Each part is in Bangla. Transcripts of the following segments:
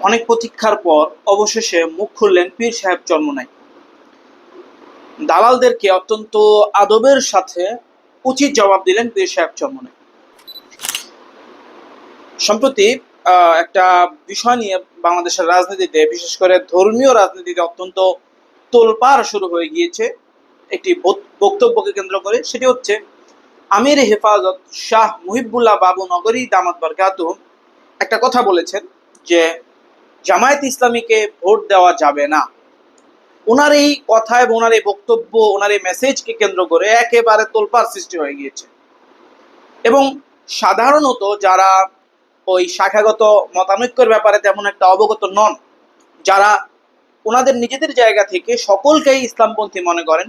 অনেক প্রতীক্ষার পর অবশেষে মুখ খুললেন পীর সাহেব চরমনাই দালালদেরকে অত্যন্ত আদবের সাথে উচিত জবাব দিলেন পীর সাহেব চরমনাই সম্প্রতি একটা বিষয় নিয়ে বাংলাদেশের রাজনীতিতে, বিশেষ করে ধর্মীয় রাজনীতিতে অত্যন্ত তোলপাড় শুরু হয়ে গিয়েছে একটি বক- বক্তব্যকে কেন্দ্র করে। সেটি হচ্ছে, আমির হেফাজত শাহ মুহিবুল্লাহ বাবু নগরী দামাত বরকাত একটা কথা বলেছেন যে জামায়াত ইসলামীকে ভোট দেওয়া যাবে না। ওনার এই কথা এবং ওনার এই বক্তব্য ওনার এই মেসেজকে কেন্দ্র করে একেবারে তোলপাড় সৃষ্টি হয়ে গিয়েছে। এবং সাধারণত যারা ওই শাখাগত মতানৈক্যের ব্যাপারে তেমন একটা অবগত নন, যারা ওনাদের নিজেদের জায়গা থেকে সকলকেই ইসলামপন্থী মনে করেন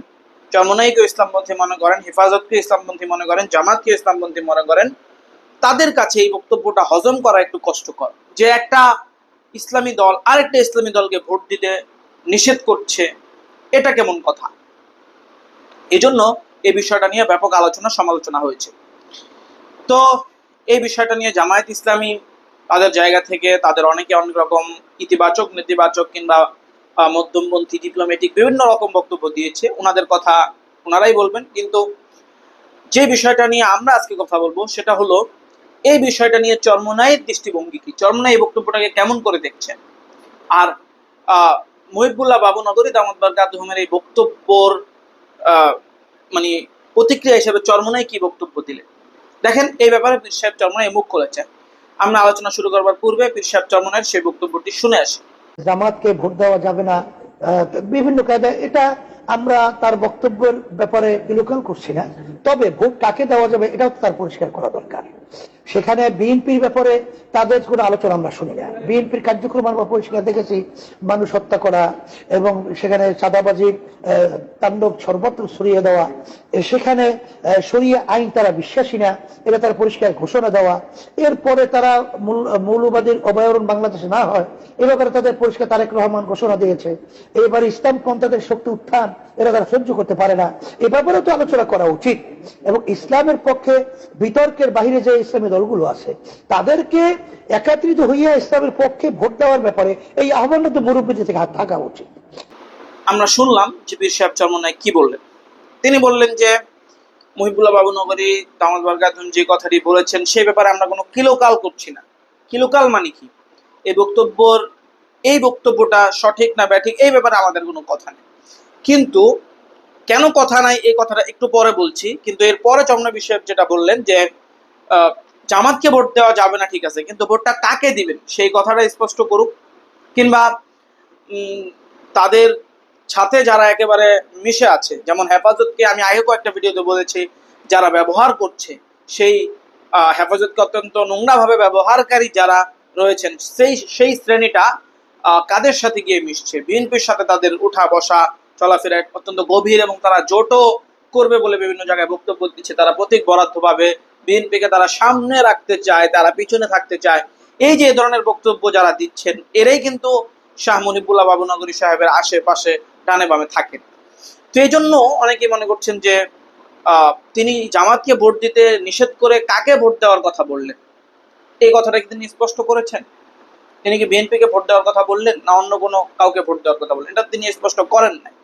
চরমনাইকে ইসলামপন্থী মনে করেন হেফাজতকে ইসলামপন্থী মনে করেন জামাতকে ইসলামপন্থী মনে করেন, তাদের কাছে এই বক্তব্যটা হজম করা একটু কষ্টকর। যে একটা ইসলামী দল, আরেকটা ইসলামী দলকে ভোট দিতে নিষেধ করছে, এটা কেমন কথা? এজন্য এই বিষয়টা নিয়ে ব্যাপক আলোচনা, সমালোচনা হয়েছে। তো এই বিষয়টা নিয়ে জামায়াত ইসলামী তাদের জায়গা থেকে তাদের অনেকে অনেক রকম ইতিবাচক, নেতিবাচক কিংবা মধ্যমপন্থী ডিপ্লোম্যাটিক বিভিন্ন রকম বক্তব্য দিয়েছে। ওনাদের কথা ওনারাই বলবেন। কিন্তু যে বিষয়টা নিয়ে আমরা আজকে কথা বলব, সেটা হলো এই বিষয়টা নিয়ে চর্মনায়ের দৃষ্টিভঙ্গি কি? চর্মনাই এই বক্তব্যটাকে কেমন করে দেখছেন? আর মহিবুল্লাহ বাবু নগরী দামদ বরকাতুহমের এই বক্তব্যর মানে প্রতিক্রিয়া হিসেবে চর্মনাই কি বক্তব্য দিলেন? দেখেন, এই ব্যাপারে পীর সাহেব চর্মনাই মুখ খুলেছেন। আমরা আলোচনা শুরু করবার পূর্বে পীর সাহেব চর্মনায়ের সেই বক্তব্যটি শুনে আসি। জামাতকে ভোট দেওয়া যাবে না বিভিন্ন কায়দা এটা আমরা তার বক্তব্যের ব্যাপারে বিলোকন করছি না। তবে ভোট কাকে দেওয়া যাবে, এটাও তার পরিষ্কার করা দরকার। সেখানে বিএনপির ব্যাপারে তাদের কোনো আলোচনা আমরা শুনি না। বিএনপির কার্যক্রম আমরা পরিষ্কার দেখেছি, মানুষ হত্যা করা এবং সেখানে চাঁদাবাজির তাণ্ডব সর্বত্র ছড়িয়ে দেওয়া। সেখানে সরিয়ে আইন তারা বিশ্বাসী না, এটা তারা পরিষ্কার ঘোষণা দেওয়া। এরপরে তারা মূল- মৌলবাদীর অভয়ারণ বাংলাদেশে না হয়, এ ব্যাপারে তাদের পরিষ্কার তারেক রহমান ঘোষণা দিয়েছে। এবার ইসলাম পন্থাদের শক্তি উত্থান, এরা তারা সহ্য করতে পারে না। এ ব্যাপারেও তো আলোচনা করা উচিত। এবং ইসলামের পক্ষে বিতর্কের বাহিরে যে ইসলামী দলগুলো আছে, তাদেরকে একাত্রিত হইয়া ইসলামের পক্ষে ভোট দেওয়ার ব্যাপারে এই আহ্বান তো মুরব্বী থেকে থাকা উচিত। আমরা শুনলাম যে পীর সাহেব চরমনাই কি বললেন? তিনি বললেন যে, মহিবুল্লাহ বাবু নগরী দামদ বরকাতুম যে কথাটি বলেছেন, সেই ব্যাপারে আমরা কোনো কিলোকাল করছি না। কিলোকাল মানে কি? এই বক্তব্যর, এই বক্তব্যটা সঠিক না ব্যাঠিক, এই ব্যাপারে আমাদের কোনো কথা নেই। কিন্তু কেন কথা নাই, এই কথাটা একটু পরে বলছি, কিন্তু এর পরে চরমনা বিষয় যেটা বললেন যে জামাতকে ভোট দেওয়া যাবে না, ঠিক আছে, কিন্তু ভোটটা কাকে দিবেন, সেই কথাটা স্পষ্ট করুক, কিংবা তাদের সাথে যারা একেবারে মিশে আছে, যেমন হেফাজতকে আমি আগে কয়েকটা ভিডিওতে বলেছি, যারা ব্যবহার করছে, সেই হেফাজতকে অত্যন্ত নোংরাভাবে ব্যবহারকারী যারা রয়েছেন, সেই সেই শ্রেণীটা কাদের সাথে গিয়ে মিশছে? বিএনপির সাথে তাদের উঠা বসা চলাফেরা অত্যন্ত গভীর এবং তারা জোটও করবে বলে বিভিন্ন জায়গায় বক্তব্য দিচ্ছে। তারা প্রতীক বরাদ্দভাবে বিএনপিকে তারা সামনে রাখতে চায়, তারা পিছনে থাকতে চায়। এই যে ধরনের বক্তব্য যারা দিচ্ছেন, এরাই কিন্তু শাহ মনিবুল্লাহ বাবুনগরী সাহেবের আশেপাশে ডানে বামে থাকেন। তো এই জন্য অনেকেই মনে করছেন যে তিনি জামাতকে ভোট দিতে নিষেধ করে কাকে ভোট দেওয়ার কথা বললেন? এই কথাটা কি তিনি স্পষ্ট করেছেন? তিনি কি বিএনপিকে ভোট দেওয়ার কথা বললেন না অন্য কোনো কাউকে ভোট দেওয়ার কথা বললেন? এটা তিনি স্পষ্ট করেন নাই।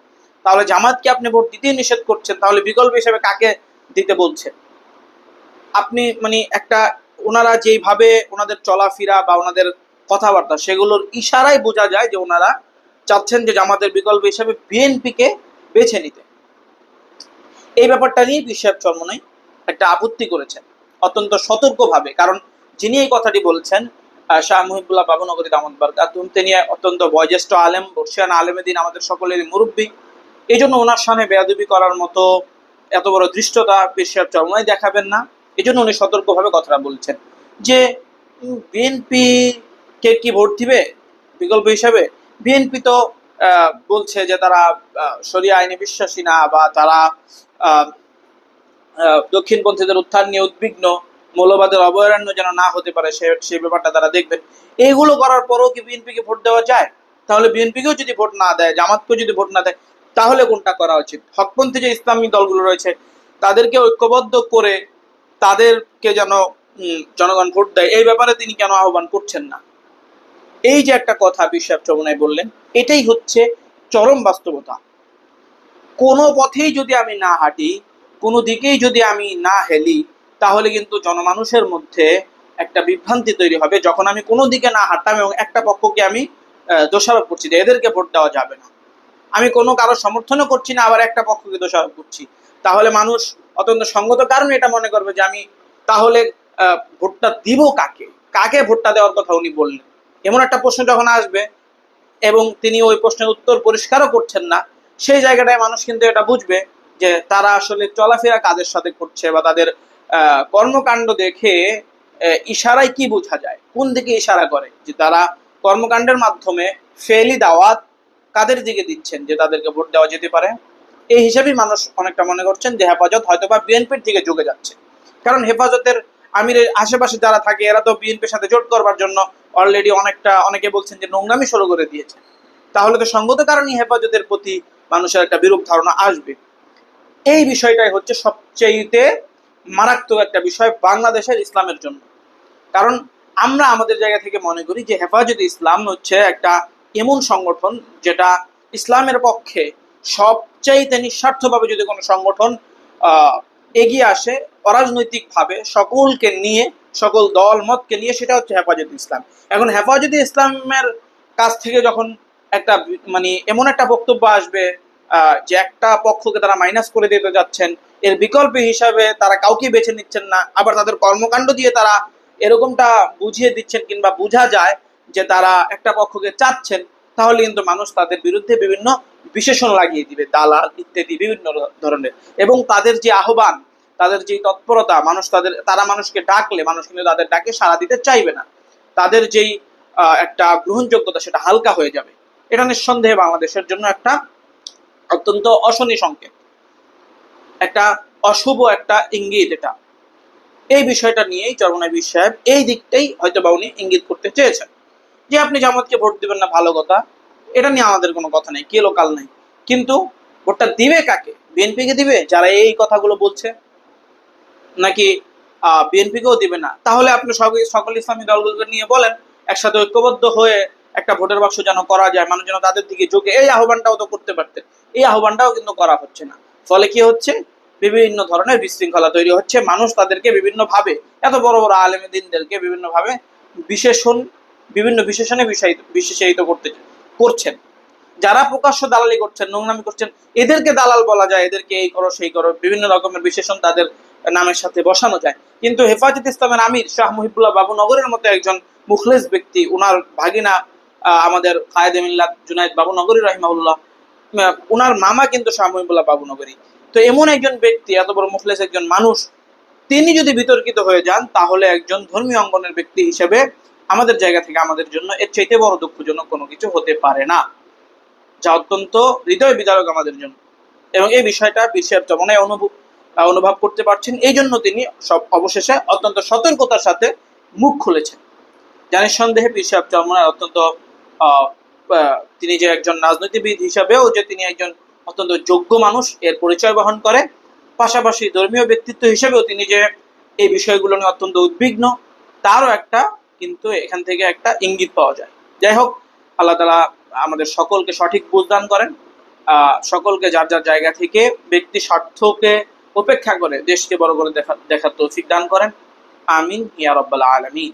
তাহলে জামাতকে আপনি ভোট দিতেই নিষেধ করছেন, তাহলে বিকল্প হিসেবে কাকে দিতে বলছেন? আপনি মানে একটা, ওনারা যেইভাবে ওনাদের চলাফেরা বা ওনাদের কথাবার্তা সেগুলোর ইশারায় বোঝা যায় যে ওনারা চাচ্ছেন যে জামাতের বিকল্প হিসেবে বিএনপিকে বেছে নিতে। এই ব্যাপারটা নিয়ে বিশ্বাস চর্মনাই একটা আপত্তি করেছেন, অত্যন্ত সতর্কভাবে। কারণ যিনি এই কথাটি বলছেন শাহ মুহিবুল্লাহ বাবুনগরী দামদ বারকাতুম তিনি অত্যন্ত বয়োজ্যেষ্ঠ আলেম, বর্ষিয়ান আলেমেদিন আমাদের সকলেরই মুরব্বী। এই জন্য ওনার সামনে বেয়াদবি করার মতো এত বড় দৃষ্টতা পেশাব চরমাই দেখাবেন না। এই জন্য উনি সতর্কভাবে কথাটা বলছেন যে বিএনপি কে কি ভোট দিবে? বিকল্প হিসাবে বিএনপি তো বলছে যে তারা শরিয়া আইনে বিশ্বাসী না বা তারা দক্ষিণপন্থীদের উত্থান নিয়ে উদ্বিগ্ন, মৌলবাদের অভয়ারণ্য যেন না হতে পারে সে সেই ব্যাপারটা তারা দেখবেন। এইগুলো করার পরেও কি বিএনপিকে ভোট দেওয়া যায়? তাহলে বিএনপিকেও যদি ভোট না দেয়, জামাতকেও যদি ভোট না দেয় তাহলে কোনটা করা উচিত? হকপন্থী যে ইসলামী দলগুলো রয়েছে, তাদেরকে ঐক্যবদ্ধ করে তাদেরকে যেন জনগণ ভোট দেয়, এই ব্যাপারে তিনি কেন আহ্বান করছেন না? এই যে একটা কথা বিশ্বাস চমনায় বললেন, এটাই হচ্ছে চরম বাস্তবতা। কোনো পথেই যদি আমি না হাঁটি, কোনো দিকেই যদি আমি না হেলি, তাহলে কিন্তু জনমানুষের মধ্যে একটা বিভ্রান্তি তৈরি হবে। যখন আমি কোনো দিকে না হাঁটতাম এবং একটা পক্ষকে আমি দোষারোপ করছি যে এদেরকে ভোট দেওয়া যাবে না। আমি কোনো কারও সমর্থনও করছি না, আবার একটা পক্ষকে দোষারোপ করছি। তাহলে মানুষ অত্যন্ত সঙ্গত কারণে এটা মনে করবে যে আমি তাহলে ভোটটা দিব কাকে? কাকে ভোটটা দেওয়ার কথা উনি বললেন? এমন একটা প্রশ্ন যখন আসবে এবং তিনি ওই প্রশ্নের উত্তর পরিষ্কারও করছেন না, সেই জায়গাটায় মানুষ কিন্তু এটা বুঝবে যে তারা আসলে চলাফেরা কাদের সাথে করছে বা তাদের কর্মকাণ্ড দেখে ইশারায় কি বোঝা যায়? কোন দিকে ইশারা করে? যে তারা কর্মকাণ্ডের মাধ্যমে ফেলি দাওয়াত কাদের দিকে দিচ্ছেন যে তাদেরকে ভোট দেওয়া যেতে পারে? এই হিসাবেই মানুষ অনেকটা মনে করছেন যে হেফাজত হয়তো বা বিএনপির দিকে ঝুঁকে যাচ্ছে। কারণ হেফাজতের আমিরের আশেপাশে যারা থাকে, এরা তো বিএনপির সাথে জোট করবার জন্য অলরেডি অনেকটা অনেকে বলছেন যে নোংরামি শুরু করে দিয়েছে। তাহলে তো সঙ্গত কারণেই হেফাজতের প্রতি মানুষের একটা বিরূপ ধারণা আসবে। এই বিষয়টাই হচ্ছে সবচেয়েতে মারাত্মক একটা বিষয় বাংলাদেশের ইসলামের জন্য। কারণ আমরা আমাদের জায়গা থেকে মনে করি যে হেফাজত ইসলাম হচ্ছে একটা এমন সংগঠন যেটা ইসলামের পক্ষে সবচাইতে নিঃস্বার্থভাবে যদি কোনো সংগঠন এগিয়ে আসে অরাজনৈতিকভাবে সকলকে নিয়ে, সকল দল, মতকে নিয়ে, সেটা হচ্ছে হেফাজত ইসলাম। এখন হেফাজত ইসলামের কাছ থেকে যখন একটা মানে এমন একটা বক্তব্য আসবে যে একটা পক্ষকে তারা মাইনাস করে দিতে যাচ্ছেন, এর বিকল্প হিসাবে তারা কাউকে বেছে নিচ্ছেন না, আবার তাদের কর্মকাণ্ড দিয়ে তারা এরকমটা বুঝিয়ে দিচ্ছেন কিংবা বোঝা যায় যে তারা একটা পক্ষকে চাচ্ছেন, তাহলে কিন্তু মানুষ তাদের বিরুদ্ধে বিভিন্ন বিশেষণ লাগিয়ে দিবে, দালাল ইত্যাদি বিভিন্ন ধরনের। এবং তাদের যে আহ্বান, তাদের যে তৎপরতা, মানুষ তাদের, তারা মানুষকে ডাকলে, মানুষ কিন্তু তাদের ডাকে সাড়া দিতে চাইবে না। তাদের যেই একটা গ্রহণযোগ্যতা, সেটা হালকা হয়ে যাবে। এটা নিঃসন্দেহে বাংলাদেশের জন্য একটা অত্যন্ত অশনি সংকেত। একটা অশুভ একটা ইঙ্গিত এটা। এই বিষয়টা নিয়েই চরমনাবী সাহেব এই দিকটাই হয়তো বা উনি ইঙ্গিত করতে চেয়েছেন। যে আপনি জামাতকে ভোট দিবেন না, ভালো কথা। এটা নিয়ে আমাদের কোনো কথা নেই কে লোকাল নেই। কিন্তু ভোটটা দিবে কাকে? বিএনপিকে দিবে? যারা এই কথাগুলো বলছে। নাকি বিএনপিকেও দিবে না? তাহলে আপনি সব, সকল ইসলামী দলগুলোকে নিয়ে বলেন, একসাথে ঐক্যবদ্ধ হয়ে একটা ভোটের বাক্স যেন করা যায়, মানুষ যেন তাদের দিকে ঝুঁকে। এই আহ্বানটাও তো করতে পারতেন। এই আহ্বানটাও কিন্তু করা হচ্ছে না। ফলে কি হচ্ছে? বিভিন্ন ধরনের বিশৃঙ্খলা তৈরি হচ্ছে। মানুষ তাদেরকে বিভিন্ন ভাবে এত বড় বড় আলেমী দিনদেরকে বিভিন্ন ভাবে বিশেষণ বিভিন্ন বিশেষণে বিশেষায়িত করতে করছেন। যারা প্রকাশ্য দালালি করছেন, নোংরামি করছেন, এদেরকে দালাল বলা যায়, এদেরকে এই করো, সেই করো, বিভিন্ন রকমের বিশেষণ তাদের নামের সাথে বসানো যায়। কিন্তু হেফাজত ইসলামের আমির শাহ মুহিবুল্লাহ বাবু নগরের মতো একজন মুখলেস ব্যক্তি, উনার ভাগিনা আমাদের কায়েদে মিল্লাত জুনাইদ বাবু নগরী রহিমাউল্লাহ উনার মামা কিন্তু শাহ মুহিবুল্লাহ বাবু নগরী। তো এমন একজন ব্যক্তি, এত বড় মুখলেস একজন মানুষ, তিনি যদি বিতর্কিত হয়ে যান, তাহলে একজন ধর্মীয় অঙ্গনের ব্যক্তি হিসেবে আমাদের জায়গা থেকে আমাদের জন্য এর চাইতে বড় দুঃখজনক কোনো কিছু হতে পারে না, যা অত্যন্ত হৃদয় বিদারক আমাদের জন্য। এবং এই বিষয়টা বিশ্বের চমনায় অনুভব অনুভব করতে পারছেন, এই জন্য তিনি সব অবশেষে অত্যন্ত সতর্কতার সাথে মুখ খুলেছেন। জানিস সন্দেহে পীর সাহেব চরমনায় অত্যন্ত তিনি যে একজন রাজনীতিবিদ হিসাবেও যে তিনি একজন অত্যন্ত যোগ্য মানুষ, এর পরিচয় বহন করে, পাশাপাশি ধর্মীয় ব্যক্তিত্ব হিসেবেও তিনি যে এই বিষয়গুলো নিয়ে অত্যন্ত উদ্বিগ্ন, তারও একটা কিন্তু এখান থেকে একটা ইঙ্গিত পাওয়া যায়। যাই হোক, আল্লাহ তালা আমাদের সকলকে সঠিক বুঝদান করেন। সকলকে যার যার জায়গা থেকে ব্যক্তি স্বার্থকে উপেক্ষা করে দেশকে বড় করে দেখা, দেখার তৌফিক দান করেন। আমিন ইয়ারব্বাল আলমিন।